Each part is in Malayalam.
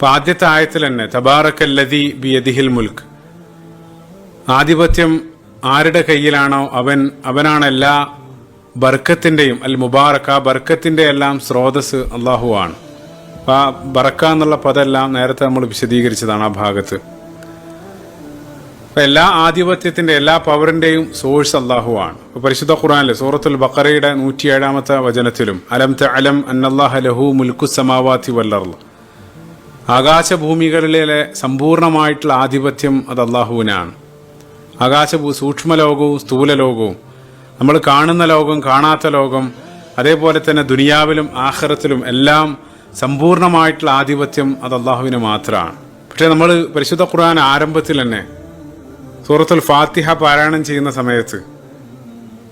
അപ്പൊ ആദ്യത്തെ ആയത്തിൽ തന്നെ തബാറക്കല്ലതി ബിയദിഹിൽ മുൽക്ക്. ആധിപത്യം ആരുടെ കയ്യിലാണോ അവൻ അവനാണ് എല്ലാ ബർക്കത്തിന്റെയും അൽ മുബാറക്ക ബർക്കത്തിന്റെ എല്ലാം സ്രോതസ് അള്ളാഹു ആണ്. അപ്പൊ ആ ബറക്ക എന്നുള്ള പദമെല്ലാം നേരത്തെ നമ്മൾ വിശദീകരിച്ചതാണ് ആ ഭാഗത്ത്. അപ്പൊ എല്ലാ ആധിപത്യത്തിന്റെ എല്ലാ പവറിന്റെയും സോഴ്സ് അള്ളാഹു ആണ്. ഇപ്പൊ പരിശുദ്ധ ഖുറാനിലെ സൂറത്തുൽ ബക്കറയുടെ നൂറ്റി ഏഴാമത്തെ വചനത്തിലും അലം ത അലം അന്നല്ലാഹ ലഹു മുൽക്കു സമാവാത്തി വല്ലർല ആകാശഭൂമികളിലെ സമ്പൂർണമായിട്ടുള്ള ആധിപത്യം അത് അള്ളാഹുവിനാണ്. ആകാശ സൂക്ഷ്മലോകവും സ്ഥൂലലോകവും. നമ്മൾ കാണുന്ന ലോകം കാണാത്ത ലോകം അതേപോലെ തന്നെ ദുനിയാവിലും ആഹ്റത്തിലും എല്ലാം സമ്പൂർണമായിട്ടുള്ള ആധിപത്യം അത് അള്ളാഹുവിന് മാത്രമാണ്. പക്ഷേ നമ്മൾ പരിശുദ്ധ ഖുർആൻ ആരംഭത്തിൽ തന്നെ സൂറത്തുൽ ഫാത്തിഹ പാരായണം ചെയ്യുന്ന സമയത്ത്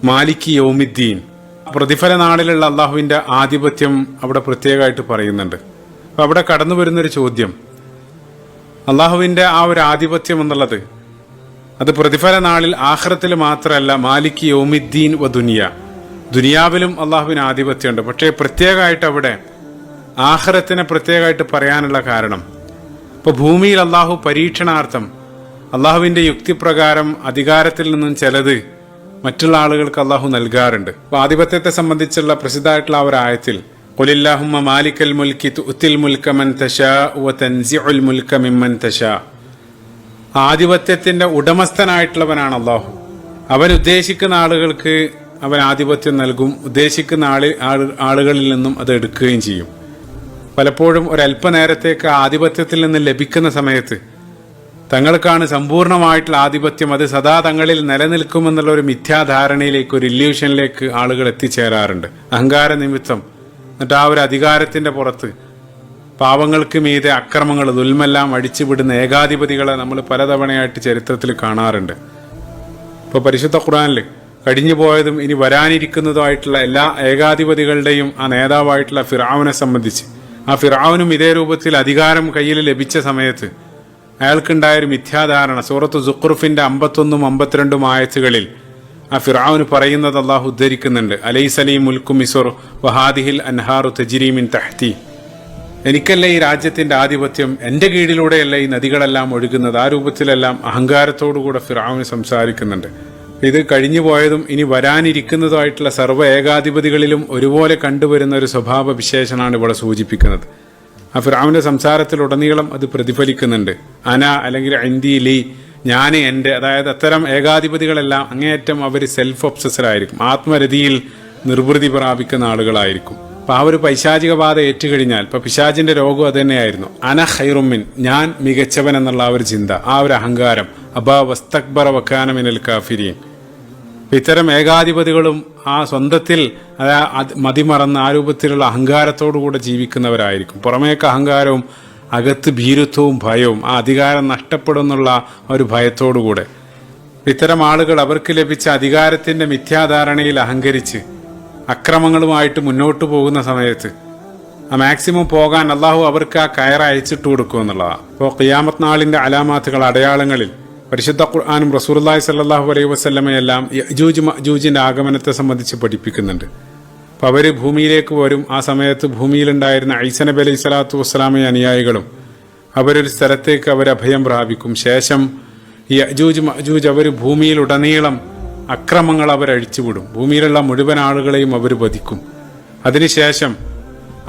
മാലിക് യോമിദ്ദീൻ പ്രതിഫല നാളിലുള്ള അള്ളാഹുവിന്റെ ആധിപത്യം അവിടെ പ്രത്യേകമായിട്ട് പറയുന്നുണ്ട്. അപ്പൊ അവിടെ കടന്നു വരുന്നൊരു ചോദ്യം. അള്ളാഹുവിന്റെ ആ ഒരു ആധിപത്യം എന്നുള്ളത് അത് പ്രതിഫല നാളിൽ ആഹ്റത്തിൽ മാത്രമല്ല മാലിക് യോമിദ്ദീൻ വ ദുനിയ. ദുനിയാവിലും അള്ളാഹുവിന് ആധിപത്യമുണ്ട്. പക്ഷേ പ്രത്യേകമായിട്ട് അവിടെ ആഹ്റത്തിനെ പ്രത്യേകമായിട്ട് പറയാനുള്ള കാരണം ഇപ്പൊ ഭൂമിയിൽ അള്ളാഹു പരീക്ഷണാർത്ഥം അള്ളാഹുവിന്റെ യുക്തിപ്രകാരം അധികാരത്തിൽ നിന്നും ചിലത് മറ്റുള്ള ആളുകൾക്ക് അള്ളാഹു നൽകാറുണ്ട്. അപ്പൊ ആധിപത്യത്തെ സംബന്ധിച്ചുള്ള പ്രസിദ്ധമായിട്ടുള്ള ഒരു ആയത്തിൽ കൊലില്ലാഹുമ്മ مالك മുൽക്കി تؤتي الملك തശാ تشاء وتنزع الملك ممن തശാ. ആധിപത്യത്തിന്റെ ഉടമസ്ഥനായിട്ടുള്ളവനാണ് അള്ളാഹു അവൻ ഉദ്ദേശിക്കുന്ന ആളുകൾക്ക് അവൻ ആധിപത്യം നൽകും. ഉദ്ദേശിക്കുന്ന ആള്- ആളുകളിൽ നിന്നും അത് എടുക്കുകയും ചെയ്യും. പലപ്പോഴും ഒരല്പനേരത്തേക്ക് ആധിപത്യത്തിൽ നിന്ന് ലഭിക്കുന്ന സമയത്ത് തങ്ങൾക്കാണ് സമ്പൂർണമായിട്ടുള്ള ആധിപത്യം. അത് സദാ തങ്ങളിൽ നിലനിൽക്കുമെന്നുള്ള ഒരു മിഥ്യാധാരണയിലേക്ക് ഒരു ഇല്യൂഷനിലേക്ക് ആളുകൾ എത്തിച്ചേരാറുണ്ട്. അഹങ്കാര നിമിത്തം എന്നിട്ട് ആ ഒരു അധികാരത്തിന്റെ പുറത്ത് പാവങ്ങൾക്ക് മീതെ അക്രമങ്ങൾ ദുൽമെല്ലാം അടിച്ചുവിടുന്ന ഏകാധിപതികളെ നമ്മൾ പലതവണയായിട്ട് ചരിത്രത്തിൽ കാണാറുണ്ട്. ഇപ്പോൾ പരിശുദ്ധ ഖുറാനിൽ കഴിഞ്ഞു പോയതും ഇനി വരാനിരിക്കുന്നതുമായിട്ടുള്ള എല്ലാ ഏകാധിപതികളുടെയും ആ നേതാവായിട്ടുള്ള ഫിറാവിനെ സംബന്ധിച്ച്. ആ ഫിറാവിനും ഇതേ രൂപത്തിൽ അധികാരം കയ്യിൽ ലഭിച്ച സമയത്ത് അയാൾക്കുണ്ടായൊരു മിഥ്യാധാരണ. സൂറത്ത് സുഖ്റുഫിന്റെ അമ്പത്തൊന്നും അമ്പത്തിരണ്ടും ആയത്തുകളിൽ ആ ഫിറാവിന് പറയുന്നത് അള്ളാഹു ഉദ്ധരിക്കുന്നുണ്ട്. അലൈസലീം മുൽക്കു മിസുർ വഹാദിഹിൽ അൻഹാറു തജിരീമിൻ തഹ്തി. എനിക്കല്ല ഈ രാജ്യത്തിന്റെ ആധിപത്യം? എന്റെ കീഴിലൂടെയല്ല ഈ നദികളെല്ലാം ഒഴുകുന്നത്. ആ രൂപത്തിലെല്ലാം അഹങ്കാരത്തോടുകൂടെ ഫിറാവിന് സംസാരിക്കുന്നുണ്ട്. ഇത് കഴിഞ്ഞു പോയതും ഇനി വരാനിരിക്കുന്നതുമായിട്ടുള്ള സർവ ഏകാധിപതികളിലും ഒരുപോലെ കണ്ടുവരുന്ന ഒരു സ്വഭാവ വിശേഷനാണ് ഇവിടെ സൂചിപ്പിക്കുന്നത്. ആ ഫിറാവിന്റെ സംസാരത്തിലുടനീളം അത് പ്രതിഫലിക്കുന്നുണ്ട്. അന അല്ലെങ്കിൽ ഇന്ത്യ ലീ ഞാൻ എന്റെ അതായത് അത്തരം ഏകാധിപതികളെല്ലാം അങ്ങേയറ്റം അവർ സെൽഫ് ഒബ്സസറായിരിക്കും ആത്മരതിയിൽ നിർവൃതി പ്രാപിക്കുന്ന ആളുകളായിരിക്കും. അപ്പം ആ ഒരു പൈശാചിക ബാധ ഏറ്റുകഴിഞ്ഞാൽ ഇപ്പം പിശാചിന്റെ രോഗം അതുതന്നെയായിരുന്നു അന ഹൈറുമിൻ ഞാൻ മികച്ചവൻ എന്നുള്ള ആ ഒരു ചിന്ത ആ ഒരു അഹങ്കാരം. അബാ വസ്തക്ബറ വക്കാനമിനൽ കാഫിരീൻ. ഇത്തരം ഏകാധിപതികളും ആ സ്വന്തത്തിൽ മതിമറന്ന് ആ രൂപത്തിലുള്ള അഹങ്കാരത്തോടു കൂടെ ജീവിക്കുന്നവരായിരിക്കും. പുറമേക്ക് അഹങ്കാരവും അകത്ത് ഭീരുത്വവും ഭയവും ആ അധികാരം നഷ്ടപ്പെടുന്നുള്ള ആ ഒരു ഭയത്തോടുകൂടെ. ഇത്തരം ആളുകൾ അവർക്ക് ലഭിച്ച അധികാരത്തിന്റെ മിഥ്യാധാരണയിൽ അഹങ്കരിച്ച് അക്രമങ്ങളുമായിട്ട് മുന്നോട്ട് പോകുന്ന സമയത്ത് ആ മാക്സിമം പോകാൻ അള്ളാഹു അവർക്ക് ആ കയർ അയച്ചിട്ട് കൊടുക്കും എന്നുള്ളതാണ് ഇപ്പോൾ ഖിയാമത്ത് നാളിന്റെ അലാമാത്തുകൾ അടയാളങ്ങളിൽ പരിശുദ്ധ ഖുർആാനും റസൂർല്ലാഹി സല്ലാഹു അലൈഹി വസ്ലമയെല്ലാം ജൂജ് ജൂജിന്റെ ആഗമനത്തെ സംബന്ധിച്ച് പഠിപ്പിക്കുന്നുണ്ട്. അപ്പൊ അവർ ഭൂമിയിലേക്ക് വരും. ആ സമയത്ത് ഭൂമിയിലുണ്ടായിരുന്ന ഐസനബി അലൈഹി സ്വലാത്തു വസ്സലാമയ അനുയായികളും അവരൊരു സ്ഥലത്തേക്ക് അവർ അഭയം പ്രാപിക്കും. ശേഷം ഈ അജൂജ് മജൂജ് അവർ ഭൂമിയിലുടനീളം അക്രമങ്ങൾ അവർ അഴിച്ചുവിടും ഭൂമിയിലുള്ള മുഴുവൻ ആളുകളെയും അവർ വധിക്കും. അതിനുശേഷം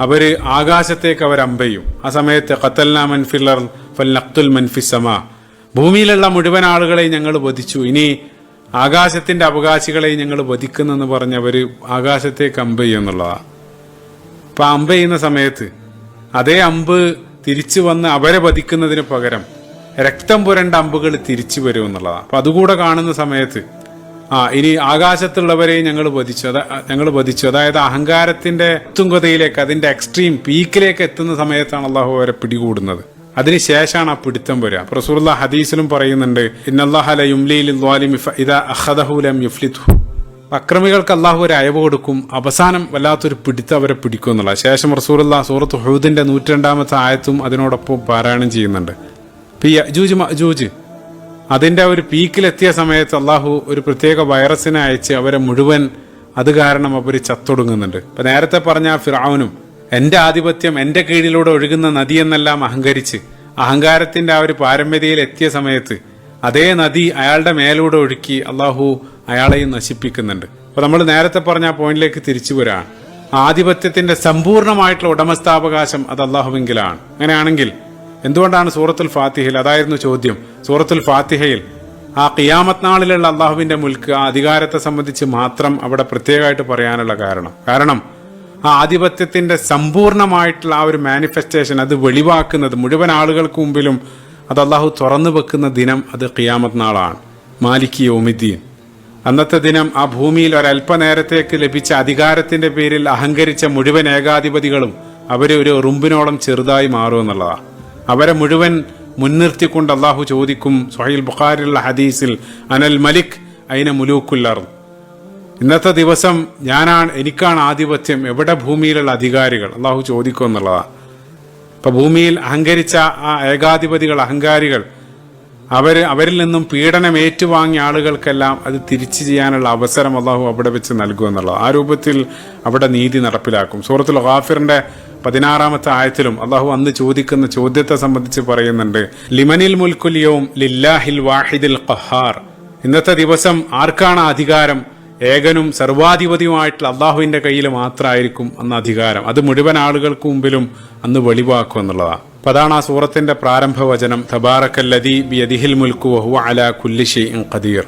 അവർ ആകാശത്തേക്ക് അവർ അമ്പയും ആ സമയത്ത് ഖത്തൽന മൻഫില്ലർ ഫൽ നഖ്തുൽ മൻഫിസമ ഭൂമിയിലുള്ള മുഴുവൻ ആളുകളെയും ഞങ്ങൾ വധിച്ചു. ഇനി ആകാശത്തിന്റെ അവകാശികളെ ഞങ്ങൾ വധിക്കുന്നെന്ന് പറഞ്ഞ് അവർ ആകാശത്തേക്ക് അമ്പ ചെയ്യുന്നുള്ളതാ അപ്പൊ അമ്പ ചെയ്യുന്ന സമയത്ത് അതേ അമ്പ് തിരിച്ചു വന്ന് അവരെ വധിക്കുന്നതിന് പകരം രക്തം പുരണ്ട അമ്പുകൾ തിരിച്ചു വരും എന്നുള്ളതാണ് അപ്പൊ അതുകൂടെ കാണുന്ന സമയത്ത് ആ ഇനി ആകാശത്തുള്ളവരെ ഞങ്ങൾ വധിച്ചു. അതാ ഞങ്ങൾ വധിച്ചു. അതായത് അഹങ്കാരത്തിന്റെ തുങ്കതയിലേക്ക് അതിന്റെ എക്സ്ട്രീം പീക്കിലേക്ക് എത്തുന്ന സമയത്താണ് അള്ളാഹു അവരെ പിടികൂടുന്നത്. അതിനുശേഷമാണ് ആ പിടുത്തം വരിക. അപ്പൊ റസൂലുള്ള ഹദീസിലും പറയുന്നുണ്ട് അക്രമികൾക്ക് അള്ളാഹു ഒരു അയവ് കൊടുക്കും അവസാനം വല്ലാത്തൊരു പിടുത്തം അവരെ പിടിക്കും എന്നുള്ള ശേഷം റസൂലുള്ള സൂറത്ത് ഹുദിന്റെ നൂറ്റിരണ്ടാമത്തെ ആയത്തും അതിനോടൊപ്പം പാരായണം ചെയ്യുന്നുണ്ട്. അതിന്റെ ഒരു പീക്കിലെത്തിയ സമയത്ത് അള്ളാഹു ഒരു പ്രത്യേക വൈറസിനെ അയച്ച് അവരെ മുഴുവൻ അത് കാരണം അവർ ചത്തൊടുങ്ങുന്നുണ്ട്. ഇപ്പൊ നേരത്തെ പറഞ്ഞ ഫിറാവുനും എന്റെ ആധിപത്യം എന്റെ കീഴിലൂടെ ഒഴുകുന്ന നദിയെന്നെല്ലാം അഹങ്കരിച്ച് അഹങ്കാരത്തിന്റെ ആ ഒരു പാരമ്പര്യയിൽ എത്തിയ സമയത്ത് അതേ നദി അയാളുടെ മേലൂടെ ഒഴുക്കി അള്ളാഹു അയാളെയും നശിപ്പിക്കുന്നുണ്ട്. അപ്പൊ നമ്മൾ നേരത്തെ പറഞ്ഞ ആ പോയിന്റിലേക്ക് തിരിച്ചു വരാണ്. ആധിപത്യത്തിന്റെ സമ്പൂർണമായിട്ടുള്ള ഉടമസ്ഥാവകാശം അത് അള്ളാഹുവിങ്കിലാണ്. അങ്ങനെയാണെങ്കിൽ എന്തുകൊണ്ടാണ് സൂറത്തുൽ ഫാത്തിഹയിൽ അതായിരുന്നു ചോദ്യം സൂറത്തുൽ ഫാത്തിഹയിൽ ആ കിയാമത് നാളിലുള്ള അള്ളാഹുവിന്റെ മുൽക്ക് ആ അധികാരത്തെ സംബന്ധിച്ച് മാത്രം അവിടെ പ്രത്യേകമായിട്ട് പറയാനുള്ള കാരണം. കാരണം ആ ആധിപത്യത്തിന്റെ സമ്പൂർണമായിട്ടുള്ള ആ ഒരു മാനിഫെസ്റ്റേഷൻ അത് വെളിവാക്കുന്നത് മുഴുവൻ ആളുകൾക്ക് മുമ്പിലും അത് അള്ളാഹു തുറന്നു വെക്കുന്ന ദിനം അത് ഖിയാമത് നാളാണ്. മാലിക് യോമിദ്ദീൻ. അന്നത്തെ ദിനം ആ ഭൂമിയിൽ ഒരല്പനേരത്തേക്ക് ലഭിച്ച അധികാരത്തിന്റെ പേരിൽ അഹങ്കരിച്ച മുഴുവൻ ഏകാധിപതികളും അവരെ ഒരു റുമ്പിനോളം ചെറുതായി മാറുമെന്നുള്ളതാണ് അവരെ മുഴുവൻ മുൻനിർത്തിക്കൊണ്ട് അള്ളാഹു ചോദിക്കും സുഹൈൽ ബുഖാരിലുള്ള ഹദീസിൽ അനൽ മലിക് അയിന മുലൂക്കുല്ലർ ഇന്നത്തെ ദിവസം ഞാനാണ് എനിക്കാണ് ആധിപത്യം എവിടെ ഭൂമിയിലുള്ള അധികാരികൾ? അള്ളാഹു ചോദിക്കും എന്നുള്ളതാണ് ഇപ്പൊ ഭൂമിയിൽ അഹങ്കരിച്ച ആ ഏകാധിപതികൾ അഹങ്കാരികൾ അവർ അവരിൽ നിന്നും പീഡനം ഏറ്റുവാങ്ങിയ ആളുകൾക്കെല്ലാം അത് തിരിച്ചു ചെയ്യാനുള്ള അവസരം അള്ളാഹു അവിടെ വെച്ച് നൽകും എന്നുള്ളത്. ആ രൂപത്തിൽ അവിടെ നീതി നടപ്പിലാക്കും. സൂറത്തുൽ ഗാഫിറിന്റെ പതിനാറാമത്തെ ആയത്തിലും അള്ളാഹു അന്ന് ചോദിക്കുന്ന ചോദ്യത്തെ സംബന്ധിച്ച് പറയുന്നുണ്ട് ലിമനിൽ മുൽക്കുലിയവും ലില്ലാഹിൽ വാഹിദിൽ ഖഹാർ. ഇന്നത്തെ ദിവസം ആർക്കാണ് അധികാരം? ഏകനും സർവാധിപതിയുമായിട്ടുള്ള അള്ളാഹുവിന്റെ കയ്യിൽ മാത്രമായിരിക്കും അന്ന് അധികാരം. അത് മുഴുവൻ ആളുകൾക്ക് മുമ്പിലും അന്ന് വെളിവാക്കും എന്നുള്ളതാണ്. അപ്പൊ അതാണ് ആ സൂറത്തിന്റെ പ്രാരംഭ വചനം തബാറക്കല്ലദി ബിയദിഹിൽ മുൽക്കു വഹു അലാ കുല്ലിഷി ഖദീർ.